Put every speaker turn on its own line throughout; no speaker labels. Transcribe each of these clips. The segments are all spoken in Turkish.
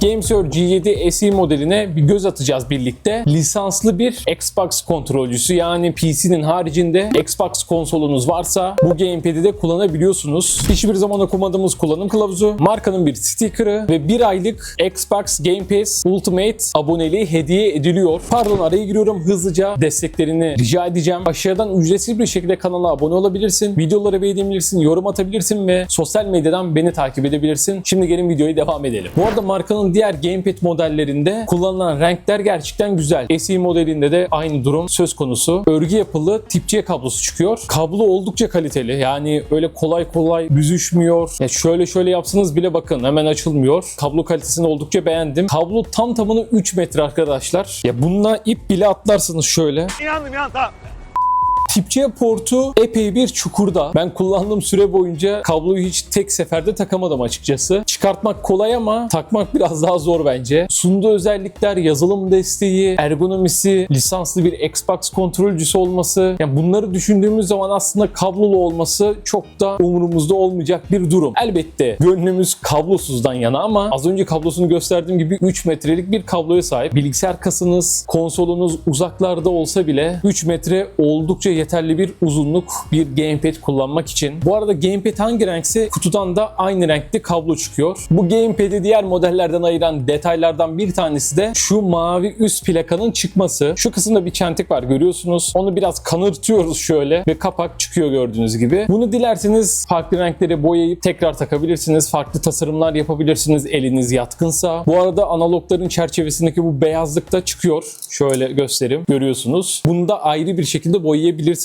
GameSir G7 SE modeline bir göz atacağız birlikte. Lisanslı bir Xbox kontrolcüsü yani PC'nin haricinde Xbox konsolunuz varsa bu gamepad'i de kullanabiliyorsunuz. Hiçbir zaman okumadığımız kullanım kılavuzu, markanın bir sticker'ı ve bir aylık Xbox Game Pass Ultimate aboneliği hediye ediliyor. Pardon araya giriyorum hızlıca desteklerini rica edeceğim. Aşağıdan ücretsiz bir şekilde kanala abone olabilirsin. Videoları beğenebilirsin, yorum atabilirsin ve sosyal medyadan beni takip edebilirsin. Şimdi gelin videoya devam edelim. Bu arada markanın diğer gamepad modellerinde kullanılan renkler gerçekten güzel. SE modelinde de aynı durum söz konusu. Örgü yapılı tip C kablosu çıkıyor. Kablo oldukça kaliteli. Yani öyle kolay kolay büzüşmüyor. Ya şöyle şöyle yapsanız bile bakın hemen açılmıyor. Kablo kalitesini oldukça beğendim. Kablo tam tamına 3 metre arkadaşlar. Ya bununla ip bile atlarsınız şöyle.
İnandım ya tamam.
Tip C portu epey bir çukurda. Ben kullandığım süre boyunca kabloyu hiç tek seferde takamadım açıkçası. Çıkartmak kolay ama takmak biraz daha zor bence. Sunduğu özellikler, yazılım desteği, ergonomisi, lisanslı bir Xbox kontrolcüsü olması. Yani bunları düşündüğümüz zaman aslında kablolu olması çok da umurumuzda olmayacak bir durum. Elbette gönlümüz kablosuzdan yana ama az önce kablosunu gösterdiğim gibi 3 metrelik bir kabloya sahip. Bilgisayar kasanız, konsolunuz uzaklarda olsa bile 3 metre oldukça yeterli bir uzunluk bir gamepad kullanmak için. Bu arada gamepad hangi renkse kutudan da aynı renkli kablo çıkıyor. Bu gamepad'i diğer modellerden ayıran detaylardan bir tanesi de şu mavi üst plakanın çıkması. Şu kısımda bir çentik var görüyorsunuz. Onu biraz kanırtıyoruz şöyle ve kapak çıkıyor gördüğünüz gibi. Bunu dilerseniz farklı renkleri boyayıp tekrar takabilirsiniz. Farklı tasarımlar yapabilirsiniz eliniz yatkınsa. Bu arada analogların çerçevesindeki bu beyazlık da çıkıyor. Şöyle göstereyim. Görüyorsunuz. Bunu da ayrı bir şekilde boyayabilirsiniz.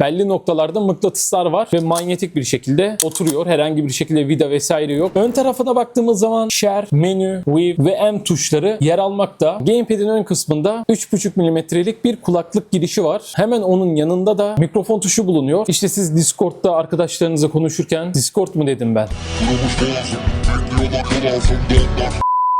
Belli noktalarda mıknatıslar var ve manyetik bir şekilde oturuyor. Herhangi bir şekilde vida vesaire yok. Ön tarafına baktığımız zaman Share, Menü, Weave ve M tuşları yer almakta. Gamepad'in ön kısmında 3.5 mm'lik bir kulaklık girişi var. Hemen onun yanında da mikrofon tuşu bulunuyor. İşte siz Discord'da arkadaşlarınızla konuşurken Discord mu dedim ben?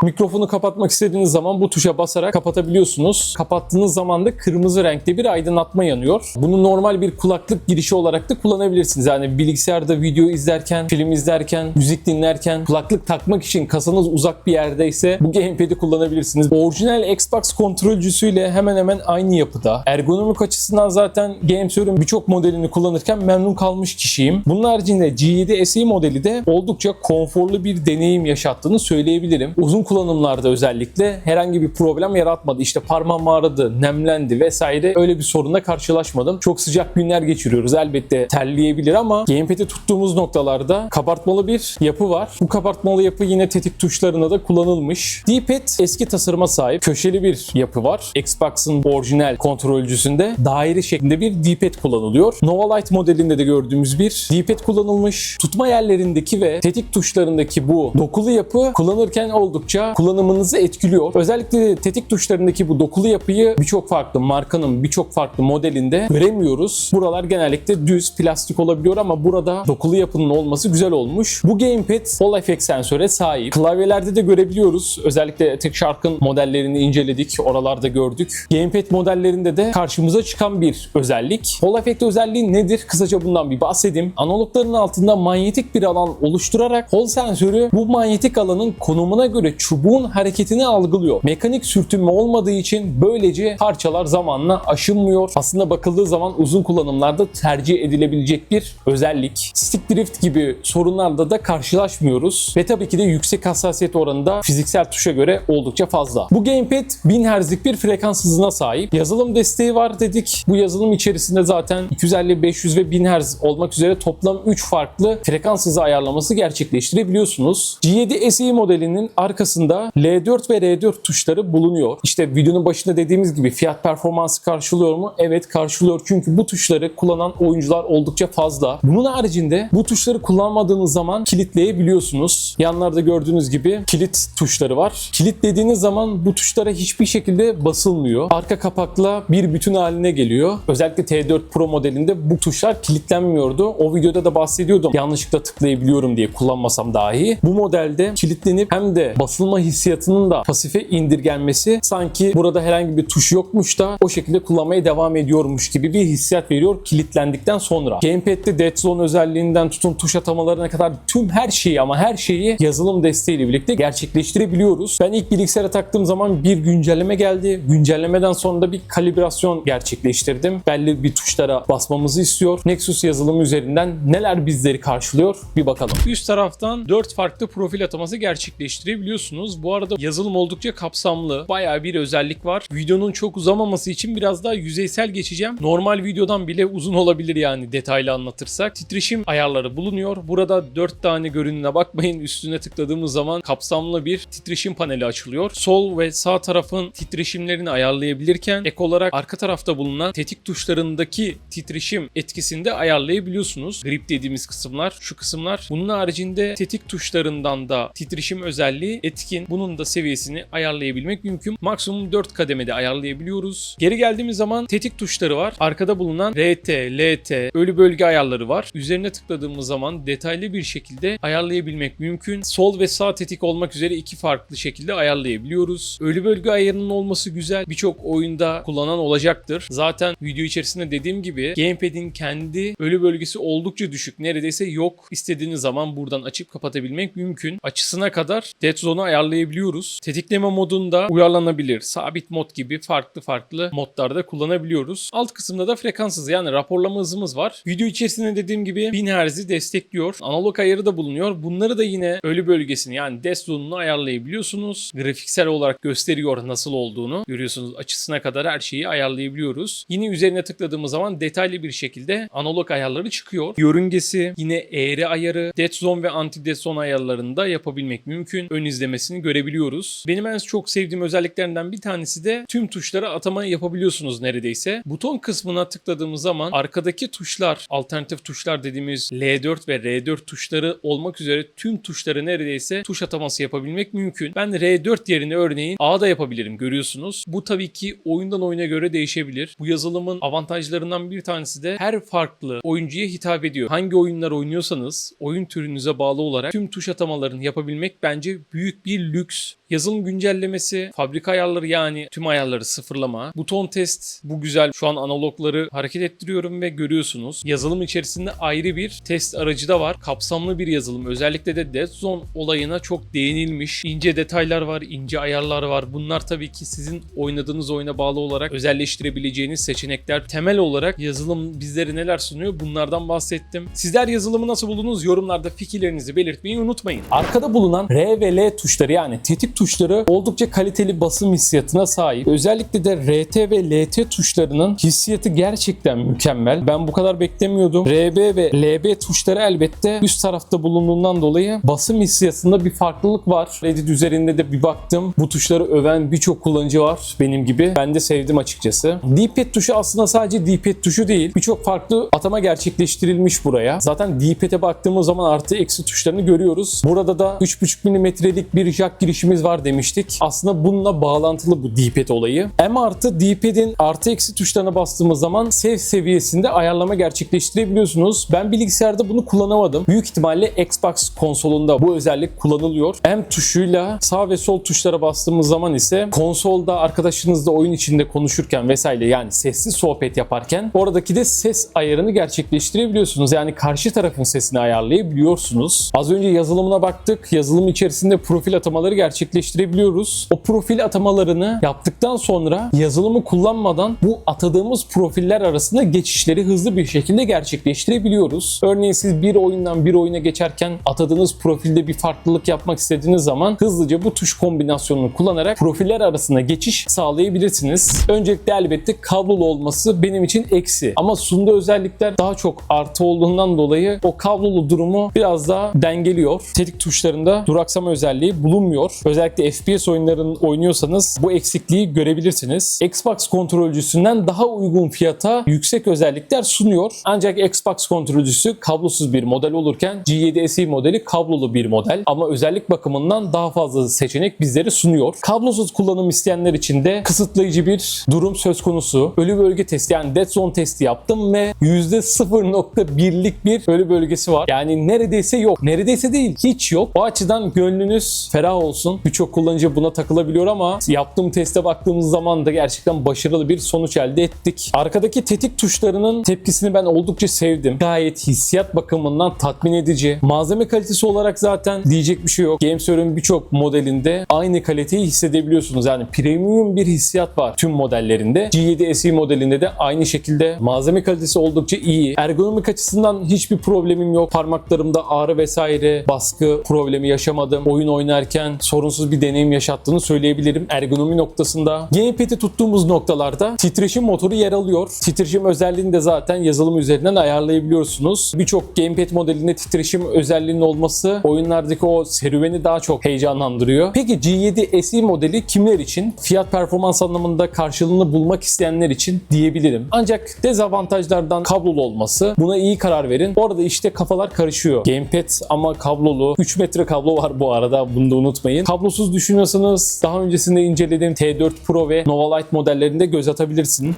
Mikrofonu kapatmak istediğiniz zaman bu tuşa basarak kapatabiliyorsunuz. Kapattığınız zaman da kırmızı renkte bir aydınlatma yanıyor. Bunu normal bir kulaklık girişi olarak da kullanabilirsiniz. Yani bilgisayarda video izlerken, film izlerken, müzik dinlerken kulaklık takmak için kasanız uzak bir yerdeyse bu gamepad'i kullanabilirsiniz. Orijinal Xbox kontrolcüsüyle hemen hemen aynı yapıda. Ergonomik açısından zaten GameSir'ün birçok modelini kullanırken memnun kalmış kişiyim. Bunun haricinde G7 SE modeli de oldukça konforlu bir deneyim yaşattığını söyleyebilirim. Uzun kullanımlarda özellikle herhangi bir problem yaratmadı. İşte parmağım ağrıdı, nemlendi vesaire öyle bir sorunla karşılaşmadım. Çok sıcak günler geçiriyoruz. Elbette terleyebilir ama gamepad'i tuttuğumuz noktalarda kabartmalı bir yapı var. Bu kabartmalı yapı yine tetik tuşlarına da kullanılmış. D-pad eski tasarıma sahip köşeli bir yapı var. Xbox'ın orijinal kontrolcüsünde daire şeklinde bir D-pad kullanılıyor. Nova Lite modelinde de gördüğümüz bir D-pad kullanılmış. Tutma yerlerindeki ve tetik tuşlarındaki bu dokulu yapı kullanırken oldukça kullanımınızı etkiliyor. Özellikle tetik tuşlarındaki bu dokulu yapıyı birçok farklı markanın birçok farklı modelinde göremiyoruz. Buralar genellikle düz plastik olabiliyor ama burada dokulu yapının olması güzel olmuş. Bu gamepad Hall sensöre sahip. Klavyelerde de görebiliyoruz. Özellikle tek şarkın modellerini inceledik. Oralarda gördük. Gamepad modellerinde de karşımıza çıkan bir özellik. Hall Effect özelliği nedir? Kısaca bundan bir bahsedeyim. Analogların altında manyetik bir alan oluşturarak Hall sensörü bu manyetik alanın konumuna göre çubuğun hareketini algılıyor. Mekanik sürtünme olmadığı için böylece parçalar zamanla aşınmıyor. Aslında bakıldığı zaman uzun kullanımlarda tercih edilebilecek bir özellik. Stick drift gibi sorunlarla da karşılaşmıyoruz. Ve tabii ki de yüksek hassasiyet oranında fiziksel tuşa göre oldukça fazla. Bu gamepad 1000 Hz'lik bir frekans hızına sahip. Yazılım desteği var dedik. Bu yazılım içerisinde zaten 250, 500 ve 1000 Hz olmak üzere toplam 3 farklı frekans hızı ayarlaması gerçekleştirebiliyorsunuz. G7 SE modelinin arkasında L4 ve R4 tuşları bulunuyor. İşte videonun başında dediğimiz gibi fiyat performansı karşılıyor mu? Evet karşılıyor. Çünkü bu tuşları kullanan oyuncular oldukça fazla. Bunun haricinde bu tuşları kullanmadığınız zaman kilitleyebiliyorsunuz. Yanlarda gördüğünüz gibi kilit tuşları var. Kilitlediğiniz zaman bu tuşlara hiçbir şekilde basılmıyor. Arka kapakla bir bütün haline geliyor. Özellikle T4 Pro modelinde bu tuşlar kilitlenmiyordu. O videoda da bahsediyordum. Yanlışlıkla tıklayabiliyorum diye kullanmasam dahi. Bu modelde kilitlenip hem de basılmadan basılma hissiyatının da pasife indirgenmesi sanki burada herhangi bir tuş yokmuş da o şekilde kullanmaya devam ediyormuş gibi bir hissiyat veriyor kilitlendikten sonra. Gamepad'de Dead Zone özelliğinden tutun tuş atamalarına kadar tüm her şeyi ama her şeyi yazılım desteğiyle birlikte gerçekleştirebiliyoruz. Ben ilk bilgisayara taktığım zaman bir güncelleme geldi. Güncellemeden sonra da bir kalibrasyon gerçekleştirdim. Belli bir tuşlara basmamızı istiyor. Nexus yazılımı üzerinden neler bizleri karşılıyor bir bakalım. Üst taraftan 4 farklı profil ataması gerçekleştirebiliyorsunuz. Bu arada yazılım oldukça kapsamlı. Bayağı bir özellik var. Videonun çok uzamaması için biraz daha yüzeysel geçeceğim. Normal videodan bile uzun olabilir yani detaylı anlatırsak. Titreşim ayarları bulunuyor. Burada 4 tane görününe bakmayın. Üstüne tıkladığımız zaman kapsamlı bir titreşim paneli açılıyor. Sol ve sağ tarafın titreşimlerini ayarlayabilirken ek olarak arka tarafta bulunan tetik tuşlarındaki titreşim etkisini de ayarlayabiliyorsunuz. Grip dediğimiz kısımlar şu kısımlar. Bunun haricinde tetik tuşlarından da titreşim özelliği etkin. Bunun da seviyesini ayarlayabilmek mümkün. Maksimum 4 kademede ayarlayabiliyoruz. Geri geldiğimiz zaman tetik tuşları var. Arkada bulunan RT, LT, ölü bölge ayarları var. Üzerine tıkladığımız zaman detaylı bir şekilde ayarlayabilmek mümkün. Sol ve sağ tetik olmak üzere iki farklı şekilde ayarlayabiliyoruz. Ölü bölge ayarının olması güzel. Birçok oyunda kullanan olacaktır. Zaten video içerisinde dediğim gibi Gamepad'in kendi ölü bölgesi oldukça düşük. Neredeyse yok. İstediğiniz zaman buradan açıp kapatabilmek mümkün. Açısına kadar Dead Zone'u ayarlayabiliyoruz. Tetikleme modunda uyarlanabilir. Sabit mod gibi farklı farklı modlarda kullanabiliyoruz. Alt kısımda da frekans hızı yani raporlama hızımız var. Video içerisinde dediğim gibi 1000 Hz'i destekliyor. Analog ayarı da bulunuyor. Bunları da yine ölü bölgesini yani Death Zone'unu ayarlayabiliyorsunuz. Grafiksel olarak gösteriyor nasıl olduğunu. Görüyorsunuz açısına kadar her şeyi ayarlayabiliyoruz. Yine üzerine tıkladığımız zaman detaylı bir şekilde analog ayarları çıkıyor. Yörüngesi, yine eğri ayarı, Dead Zone ve Anti Dead Zone ayarlarını da yapabilmek mümkün. Ön izlemesini görebiliyoruz. Benim en çok sevdiğim özelliklerinden bir tanesi de tüm tuşlara atama yapabiliyorsunuz neredeyse. Buton kısmına tıkladığımız zaman arkadaki tuşlar, alternatif tuşlar dediğimiz L4 ve R4 tuşları olmak üzere tüm tuşları neredeyse tuş ataması yapabilmek mümkün. Ben R4 yerine örneğin A da yapabilirim görüyorsunuz. Bu tabii ki oyundan oyuna göre değişebilir. Bu yazılımın avantajlarından bir tanesi de her farklı oyuncuya hitap ediyor. Hangi oyunlar oynuyorsanız oyun türünüze bağlı olarak tüm tuş atamalarını yapabilmek bence büyük bir lüks. Yazılım güncellemesi, fabrika ayarları yani tüm ayarları sıfırlama, buton test bu güzel. Şu an analogları hareket ettiriyorum ve görüyorsunuz. Yazılım içerisinde ayrı bir test aracı da var. Kapsamlı bir yazılım. Özellikle de Dead Zone olayına çok değinilmiş. İnce detaylar var, ince ayarlar var. Bunlar tabii ki sizin oynadığınız oyuna bağlı olarak özelleştirebileceğiniz seçenekler. Temel olarak yazılım bizlere neler sunuyor bunlardan bahsettim. Sizler yazılımı nasıl buldunuz? Yorumlarda fikirlerinizi belirtmeyi unutmayın. Arkada bulunan R ve L tuşları yani tetik tuşları oldukça kaliteli basım hissiyatına sahip. Özellikle de RT ve LT tuşlarının hissiyatı gerçekten mükemmel. Ben bu kadar beklemiyordum. RB ve LB tuşları elbette üst tarafta bulunduğundan dolayı basım hissiyatında bir farklılık var. Reddit üzerinde de bir baktım. Bu tuşları öven birçok kullanıcı var benim gibi. Ben de sevdim açıkçası. D-pad tuşu aslında sadece D-pad tuşu değil. Birçok farklı atama gerçekleştirilmiş buraya. Zaten D-pad'e baktığımız zaman artı eksi tuşlarını görüyoruz. Burada da 3.5 mm'lik bir jack girişimiz var demiştik. Aslında bununla bağlantılı bu D-pad olayı. M artı D-pad'in artı eksi tuşlarına bastığımız zaman save seviyesinde ayarlama gerçekleştirebiliyorsunuz. Ben bilgisayarda bunu kullanamadım. Büyük ihtimalle Xbox konsolunda bu özellik kullanılıyor. M tuşuyla sağ ve sol tuşlara bastığımız zaman ise konsolda arkadaşınızla oyun içinde konuşurken vesaire yani sessiz sohbet yaparken oradaki de ses ayarını gerçekleştirebiliyorsunuz. Yani karşı tarafın sesini ayarlayabiliyorsunuz. Az önce yazılımına baktık. Yazılım içerisinde profil atamaları gerçekleştirebiliyoruz. O profil atamalarını yaptıktan sonra yazılımı kullanmadan bu atadığımız profiller arasında geçişleri hızlı bir şekilde gerçekleştirebiliyoruz. Örneğin siz bir oyundan bir oyuna geçerken atadığınız profilde bir farklılık yapmak istediğiniz zaman hızlıca bu tuş kombinasyonunu kullanarak profiller arasında geçiş sağlayabilirsiniz. Öncelikle elbette kablolu olması benim için eksi. Ama sunduğu özellikler daha çok artı olduğundan dolayı o kablolu durumu biraz daha dengeliyor. Tetik tuşlarında duraksama özelliği bulunmuyor. Özellikle FPS oyunlarını oynuyorsanız bu eksikliği görebilirsiniz. Xbox kontrolcüsünden daha uygun fiyata yüksek özellikler sunuyor. Ancak Xbox kontrolcüsü kablosuz bir model olurken G7 SE modeli kablolu bir model ama özellik bakımından daha fazla seçenek bizlere sunuyor. Kablosuz kullanım isteyenler için de kısıtlayıcı bir durum söz konusu. Ölü bölge testi yani Dead Zone testi yaptım ve %0.1'lik bir ölü bölgesi var. Yani neredeyse yok. Neredeyse değil hiç yok. O açıdan gönlünüz ferah olsun. Birçok kullanıcı buna takılabiliyor ama yaptığım teste baktığımız zaman da gerçekten başarılı bir sonuç elde ettik. Arkadaki tetik tuşlarının tepkisini ben oldukça sevdim. Gayet hissiyat bakımından tatmin edici. Malzeme kalitesi olarak zaten diyecek bir şey yok. GameSer'ın birçok modelinde aynı kaliteyi hissedebiliyorsunuz. Yani premium bir hissiyat var tüm modellerinde. G7 SE modelinde de aynı şekilde malzeme kalitesi oldukça iyi. Ergonomik açısından hiçbir problemim yok. Parmaklarımda ağrı vesaire baskı problemi yaşamadım. Oyun oynarken sorunsuz bir deneyim yaşattığını söyleyebilirim. Ergonomi noktasında gamepad'i tuttuğumuz noktalarda titreşim motoru yer alıyor. Titreşim özelliğini de zaten yazılım üzerinden ayarlayabiliyorsunuz. Birçok gamepad modelinde titreşim özelliğinin olması oyunlardaki o serüveni daha çok heyecanlandırıyor. Peki G7 SE modeli kimler için? Fiyat performans anlamında karşılığını bulmak isteyenler için diyebilirim. Ancak dezavantajlardan kablolu olması buna iyi karar verin. Bu arada işte kafalar karışıyor. Gamepad ama kablolu. 3 metre kablo var bu arada bunu da unutmayın. Kablosuz düşünüyorsanız daha öncesinde incelediğim T4 Pro ve Nova Lite modellerinde göz atabilirsin.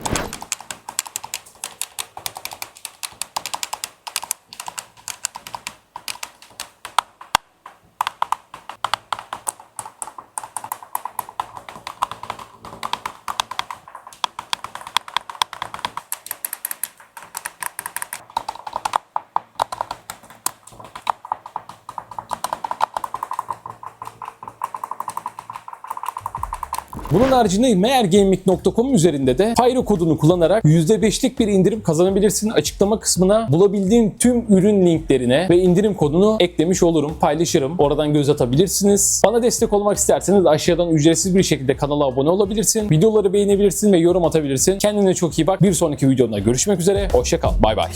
Bunun haricinde meğergaming.com üzerinde de Pyro kodunu kullanarak %5'lik bir indirim kazanabilirsin. Açıklama kısmına bulabildiğim tüm ürün linklerine ve indirim kodunu eklemiş olurum, paylaşırım. Oradan göz atabilirsiniz. Bana destek olmak isterseniz aşağıdan ücretsiz bir şekilde kanala abone olabilirsin. Videoları beğenebilirsin ve yorum atabilirsin. Kendine çok iyi bak. Bir sonraki videoda görüşmek üzere. Hoşça kal. Bay bay.